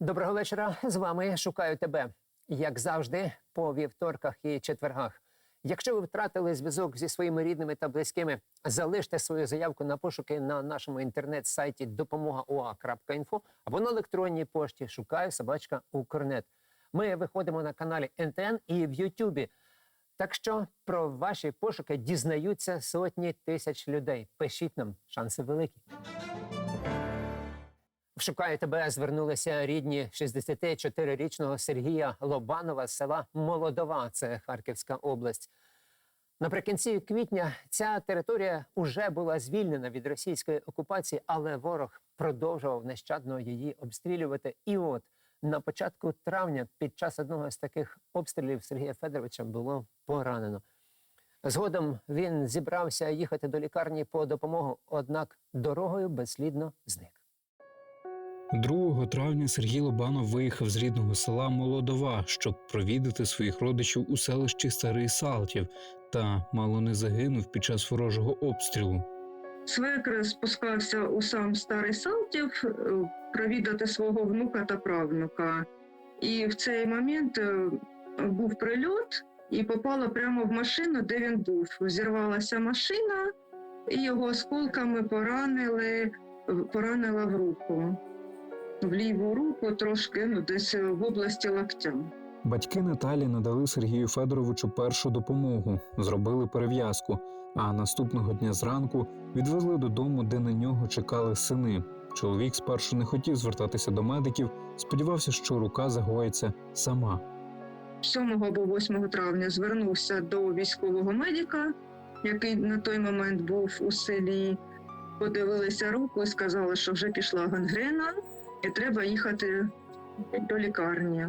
Доброго вечора. З вами шукаю тебе, як завжди, по вівторках і четвергах. Якщо ви втратили зв'язок зі своїми рідними та близькими, залиште свою заявку на пошуки на нашому інтернет-сайті допомога.ua.info або на електронній пошті шукаю собачка Укрнет. Ми виходимо на каналі НТН і в Ютубі. Так що про ваші пошуки дізнаються сотні тисяч людей. Пишіть нам, шанси великі. В «Шукаю тебе звернулися рідні 64-річного Сергія Лобанова з села Молодова, це Харківська область. Наприкінці квітня ця територія уже була звільнена від російської окупації, але ворог продовжував нещадно її обстрілювати. І от на початку травня, під час одного з таких обстрілів Сергія Федоровича було поранено. Згодом він зібрався їхати до лікарні по допомогу, однак дорогою безслідно зник. 2 травня Сергій Лобанов виїхав з рідного села Молодова, щоб провідати своїх родичів у селищі Старий Салтів, та мало не загинув під час ворожого обстрілу. Свекр спускався у сам старий Салтів е, провідати свого внука та правнука. І в цей момент е, був прильот і попала прямо в машину, де він був. Зірвалася машина, і його осколками поранили, поранила в руку. В ліву руку трошки ну, десь в області локтя. Батьки Наталі надали Сергію Федоровичу першу допомогу, зробили перев'язку. А наступного дня зранку відвезли додому, де на нього чекали сини. Чоловік спершу не хотів звертатися до медиків, сподівався, що рука загоїться сама. 7 або 8 травня звернувся до військового медика, який на той момент був у селі. Подивилися руку і сказали, що вже пішла гангрена, і треба їхати до лікарні.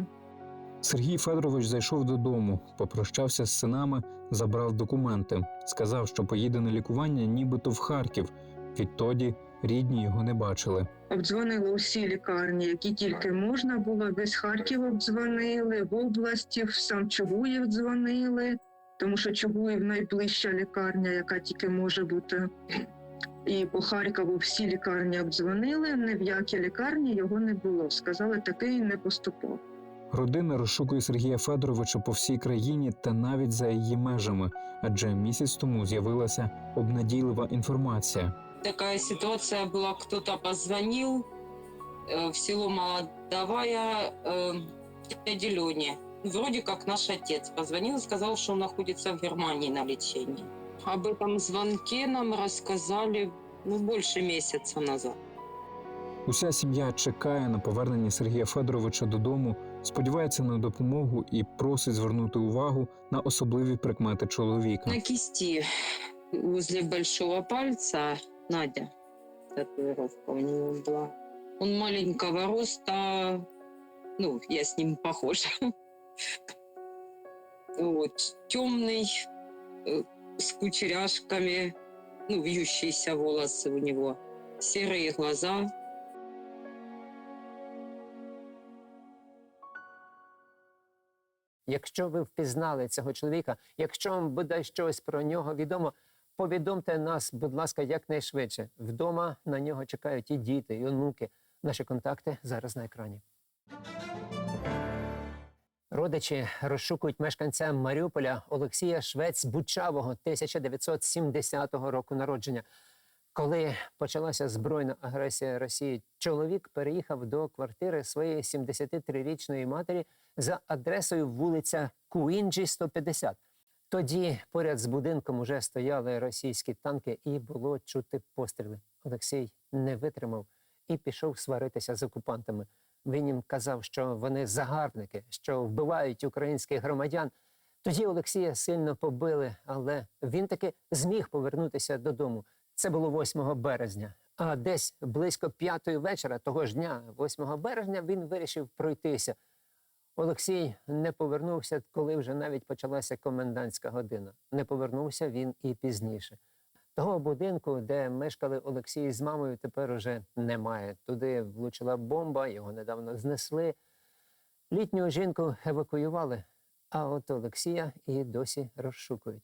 Сергій Федорович зайшов додому, попрощався з синами, забрав документи, сказав, що поїде на лікування, нібито в Харків. Відтоді рідні його не бачили. Обдзвонили усі лікарні, які тільки можна було. Весь Харків обдзвонили, в області, в сам Чугуїв дзвонили, тому що Чугуїв найближча лікарня, яка тільки може бути. І по Харкову всі лікарні обдзвонили, ні в які лікарні його не було. Сказали, такий не поступав. Родина розшукує Сергія Федоровича по всій країні та навіть за її межами, адже місяць тому з'явилася обнадійлива інформація. такая ситуация была, кто-то позвонил э, в село Молодовая э, дяде Лене. Вроде как наш отец позвонил и сказал, что он находится в Германии на лечении. Об этом звонке нам рассказали ну, больше месяца назад. Уся сім'я чекає на повернення Сергія Федоровича додому, сподівається на допомогу і просить звернути увагу на особливі прикмети чоловіка. На кисти возле большого пальца Надя татуировка у него была. Он маленького роста, ну, я с ним похожа. Вот, темный, э, с кучеряшками, ну, вьющиеся волосы у него, серые глаза. Якщо ви впізнали цього чоловіка, якщо вам буде щось про нього відомо, повідомте нас, будь ласка, якнайшвидше. Вдома на нього чекають і діти, і онуки. Наші контакти зараз на екрані. Родичі розшукують мешканця Маріуполя Олексія Швець Бучавого 1970 року народження. Коли почалася збройна агресія Росії, чоловік переїхав до квартири своєї 73-річної матері за адресою вулиця Куінджі, 150. Тоді поряд з будинком уже стояли російські танки, і було чути постріли. Олексій не витримав і пішов сваритися з окупантами. Він їм казав, що вони загарбники, що вбивають українських громадян. Тоді Олексія сильно побили, але він таки зміг повернутися додому. Це було 8 березня. А десь близько п'ятої вечора того ж дня, 8 березня, він вирішив пройтися. Олексій не повернувся, коли вже навіть почалася комендантська година. Не повернувся він і пізніше. Того будинку, де мешкали Олексій з мамою, тепер уже немає. Туди влучила бомба, його недавно знесли. Літню жінку евакуювали, а от Олексія і досі розшукують.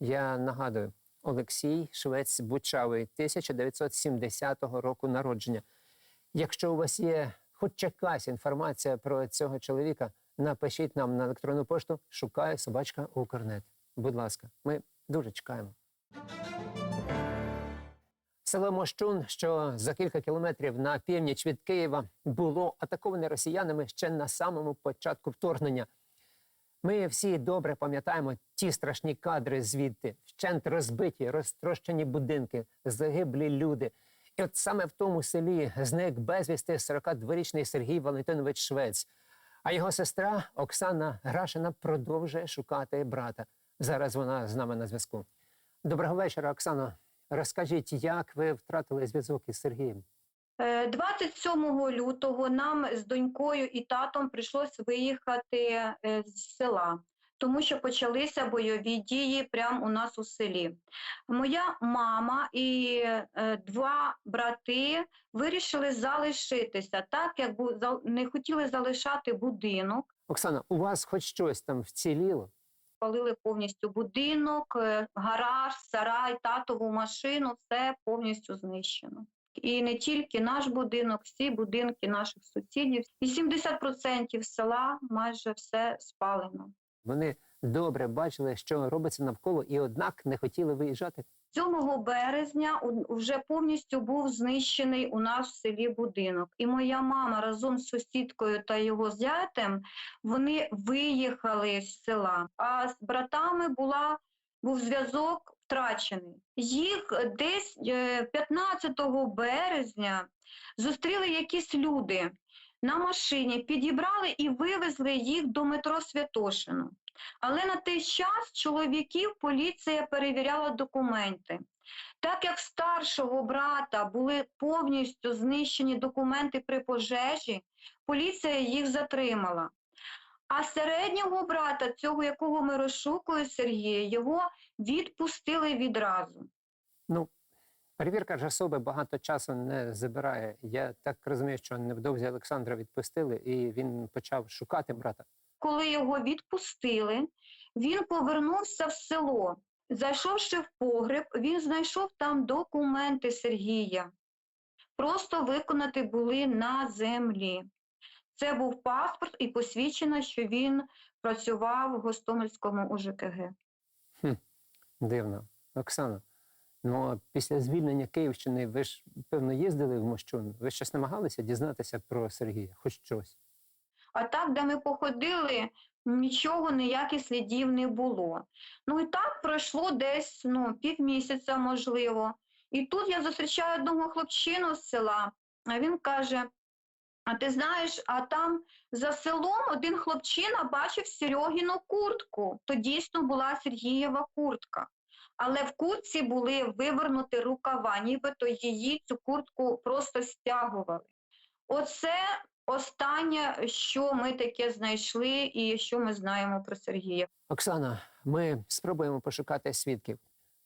Я нагадую, Олексій Швець Бучавий, 1970 року народження. Якщо у вас є хоч якась інформація про цього чоловіка, напишіть нам на електронну пошту шукає собачка Укрнет. Будь ласка, ми дуже чекаємо. Село Мощун, що за кілька кілометрів на північ від Києва, було атаковане росіянами ще на самому початку вторгнення. Ми всі добре пам'ятаємо ті страшні кадри звідти, вщент розбиті, розтрощені будинки, загиблі люди. І от саме в тому селі зник безвісти 42-річний Сергій Валентинович Швець. А його сестра Оксана Грашина продовжує шукати брата. Зараз вона з нами на зв'язку. Доброго вечора, Оксано. Розкажіть, як ви втратили зв'язок із Сергієм? Е, 27 лютого нам з донькою і татом прийшлось виїхати е, з села, тому що почалися бойові дії прямо у нас у селі. Моя мама і е, два брати вирішили залишитися, так як не хотіли залишати будинок. Оксана, у вас хоч щось там вціліло? Палили повністю будинок, е, гараж, сарай, татову машину, все повністю знищено. І не тільки наш будинок, всі будинки наших сусідів. І 70% села майже все спалено. Вони добре бачили, що робиться навколо, і однак не хотіли виїжджати. 7 березня вже повністю був знищений у нас в селі будинок. І моя мама разом з сусідкою та його зятем вони виїхали з села. А з братами була, був зв'язок втрачений. Їх десь е, 15 березня зустріли якісь люди на машині, підібрали і вивезли їх до метро Святошино. Але на той час чоловіків поліція перевіряла документи. Так як старшого брата були повністю знищені документи при пожежі, поліція їх затримала. А середнього брата, цього якого ми розшукуємо Сергія, його відпустили відразу. Ну, перевірка ж особи багато часу не забирає. Я так розумію, що невдовзі Олександра відпустили, і він почав шукати брата. Коли його відпустили, він повернувся в село. Зайшовши в погреб, він знайшов там документи Сергія. Просто виконати були на землі. Це був паспорт і посвідчено, що він працював в Гостомельському УЖКГ. Дивно. Оксана, ну а після звільнення Київщини ви ж, певно, їздили в Мощун. Ви щось намагалися дізнатися про Сергія? Хоч щось. А так, де ми походили, нічого, ніяких слідів не було. Ну і так пройшло десь ну, півмісяця, можливо. І тут я зустрічаю одного хлопчину з села, а він каже: А ти знаєш, а там за селом один хлопчина бачив Серегіну куртку. То дійсно була Сергієва куртка. Але в куртці були вивернуті рукава, нібито її цю куртку просто стягували. Оце останнє, що ми таке знайшли і що ми знаємо про Сергія. Оксана, ми спробуємо пошукати свідків.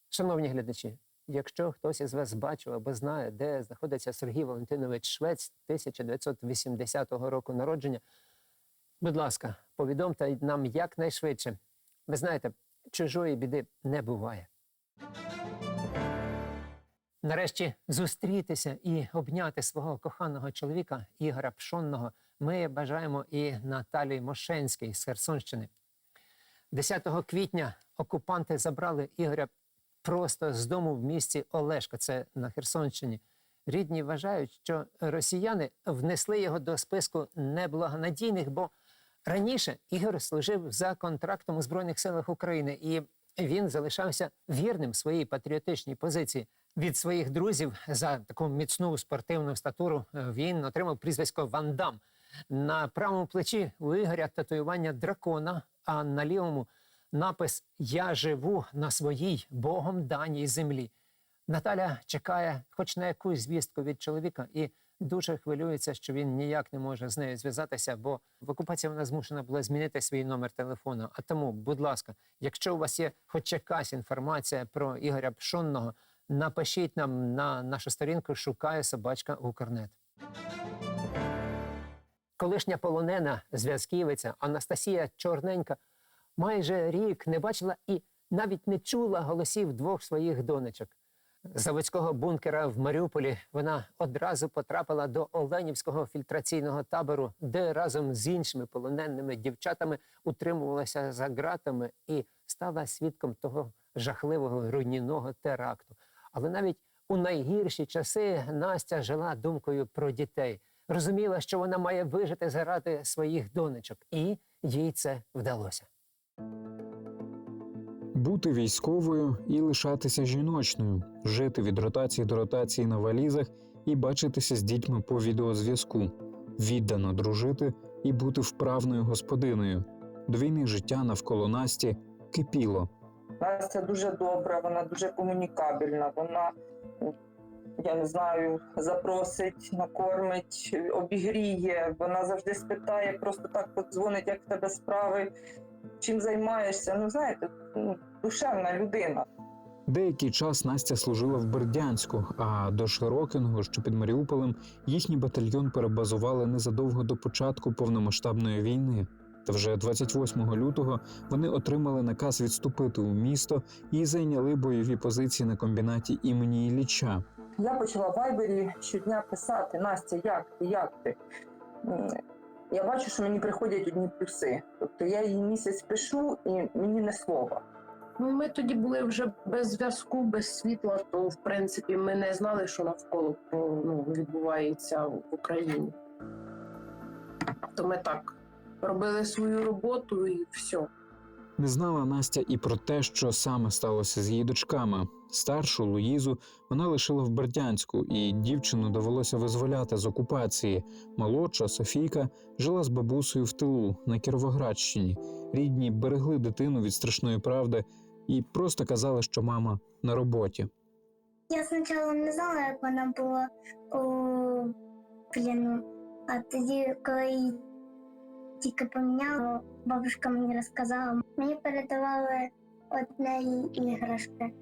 Шановні глядачі, якщо хтось із вас бачив або знає, де знаходиться Сергій Валентинович Швець 1980 року народження, будь ласка, повідомте нам якнайшвидше. Ви знаєте, чужої біди не буває. Нарешті зустрітися і обняти свого коханого чоловіка Ігоря Пшонного ми бажаємо і Наталії Мошенській з Херсонщини. 10 квітня окупанти забрали Ігоря просто з дому в місті Олешко, це на Херсонщині. Рідні вважають, що росіяни внесли його до списку неблагонадійних, бо раніше Ігор служив за контрактом у Збройних силах України, і він залишався вірним своїй патріотичній позиції. Від своїх друзів за таку міцну спортивну статуру е, він отримав прізвисько Ван Дам. На правому плечі у Ігоря татуювання дракона, а на лівому напис Я живу на своїй Богом даній землі. Наталя чекає хоч на якусь звістку від чоловіка і дуже хвилюється, що він ніяк не може з нею зв'язатися, бо в окупації вона змушена була змінити свій номер телефону. А тому, будь ласка, якщо у вас є хоч якась інформація про Ігоря Пшонного, напишіть нам на нашу сторінку Шукає собачка Укрнет. Колишня полонена зв'язківиця Анастасія Чорненька майже рік не бачила і навіть не чула голосів двох своїх донечок. заводського бункера в Маріуполі вона одразу потрапила до Оленівського фільтраційного табору, де разом з іншими полоненими дівчатами утримувалася за ґратами і стала свідком того жахливого руйнівного теракту. Але навіть у найгірші часи Настя жила думкою про дітей, розуміла, що вона має вижити заради своїх донечок, і їй це вдалося. Бути військовою і лишатися жіночною, жити від ротації до ротації на валізах і бачитися з дітьми по відеозв'язку, віддано дружити і бути вправною господиною. До війни життя навколо Насті кипіло. Настя дуже добра, вона дуже комунікабельна. Вона, я не знаю, запросить, накормить, обігріє. Вона завжди спитає, просто так подзвонить, як в тебе справи, чим займаєшся. Ну, знаєте, ну, душевна людина. Деякий час Настя служила в Бердянську, а до Широкиного, що під Маріуполем, їхній батальйон перебазували незадовго до початку повномасштабної війни. Та вже 28 лютого вони отримали наказ відступити у місто і зайняли бойові позиції на комбінаті імені Ілліча. Я почала в Вайбері щодня писати: Настя, як ти, як ти? Я бачу, що мені приходять одні плюси. Тобто я їй місяць пишу і мені не слова. Ну, ми тоді були вже без зв'язку, без світла, то в принципі ми не знали, що навколо ну, відбувається в Україні. То ми так робили свою роботу і все. Не знала Настя і про те, що саме сталося з її дочками. Старшу Луїзу вона лишила в Бердянську, і дівчину довелося визволяти з окупації. Молодша Софійка жила з бабусею в тилу на Кіровоградщині. Рідні берегли дитину від страшної правди і просто казали, що мама на роботі. Я спочатку не знала, як вона була у плену, а тоді, коли тільки поміняла, бабушка мені розказала. Мені передавали одне іграшки.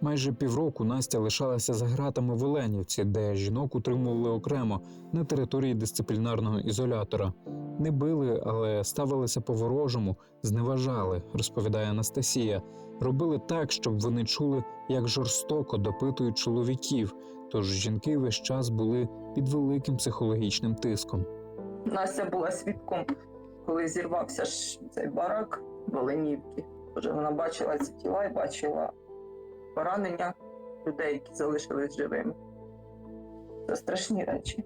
Майже півроку Настя лишалася за ґратами в Оленівці, де жінок утримували окремо на території дисциплінарного ізолятора. Не били, але ставилися по-ворожому, зневажали, розповідає Анастасія. Робили так, щоб вони чули, як жорстоко допитують чоловіків. Тож жінки весь час були під великим психологічним тиском. Настя була свідком, коли зірвався ж цей барак в Оленівці. Тож вона бачила ці тіла і бачила поранення людей, які залишились живими. Це страшні речі.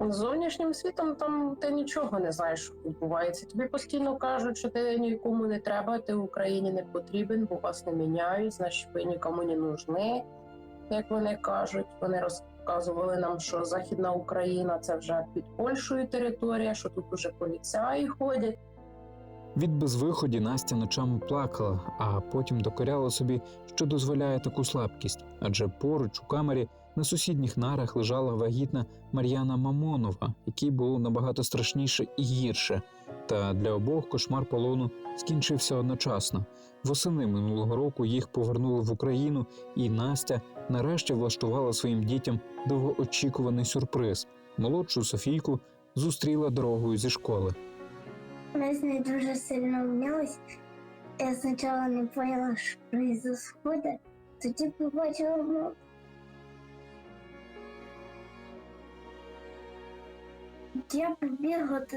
З зовнішнім світом там ти нічого не знаєш, що відбувається. Тобі постійно кажуть, що ти нікому не треба, ти в Україні не потрібен, бо вас не міняють, значить ви нікому не нужны, як вони кажуть. Вони розказували нам, що Західна Україна це вже під Польщею територія, що тут уже поліцаї ходять. Від безвиході Настя ночами плакала, а потім докоряла собі, що дозволяє таку слабкість, адже поруч у камері на сусідніх нарах лежала вагітна Мар'яна Мамонова, якій було набагато страшніше і гірше. Та для обох кошмар полону скінчився одночасно. Восени минулого року їх повернули в Україну, і Настя нарешті влаштувала своїм дітям довгоочікуваний сюрприз. Молодшу Софійку зустріла дорогою зі школи. Ми з нею дуже сильно обнялись. Я спочатку не поняла, що відбувається. Тоді побачила маму. Я побігла, то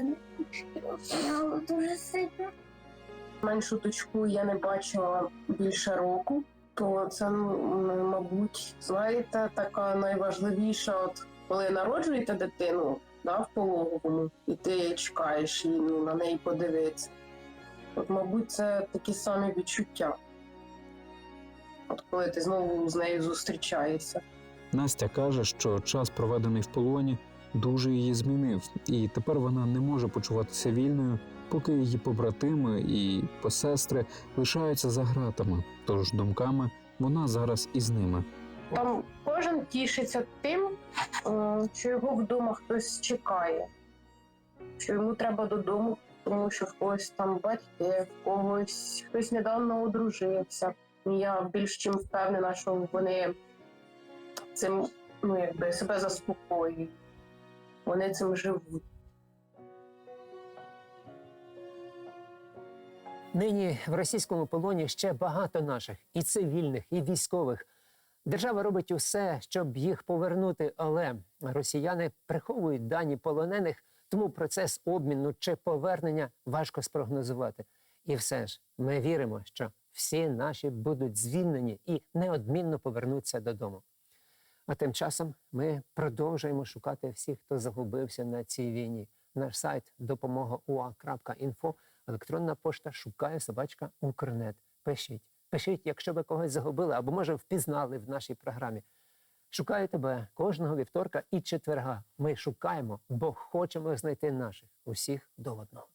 обняла дуже сильно. Меншу дочку я не бачила більше року, то це, мабуть, знаєте, така найважливіша, от коли народжуєте дитину да, в пологовому, і ти чекаєш її ну, на неї подивитися. От, мабуть, це такі самі відчуття. От коли ти знову з нею зустрічаєшся. Настя каже, що час, проведений в полоні, дуже її змінив, і тепер вона не може почуватися вільною, поки її побратими і посестри лишаються за ґратами. Тож думками вона зараз із ними. Там кожен тішиться тим, е, що його вдома хтось чекає, що йому треба додому, тому що в когось там батьки, в когось хтось недавно одружився. Я більш чим впевнена, що вони цим ну, якби, себе заспокоюють. Вони цим живуть. Нині в російському полоні ще багато наших і цивільних, і військових. Держава робить усе, щоб їх повернути, але росіяни приховують дані полонених, тому процес обміну чи повернення важко спрогнозувати. І все ж ми віримо, що всі наші будуть звільнені і неодмінно повернуться додому. А тим часом ми продовжуємо шукати всіх, хто загубився на цій війні. Наш сайт допомога.ua.info, електронна пошта шукає собачка Укрнет. Пишіть, пишіть, якщо ви когось загубили або може впізнали в нашій програмі. Шукаю тебе кожного вівторка і четверга. Ми шукаємо, бо хочемо знайти наших усіх до одного.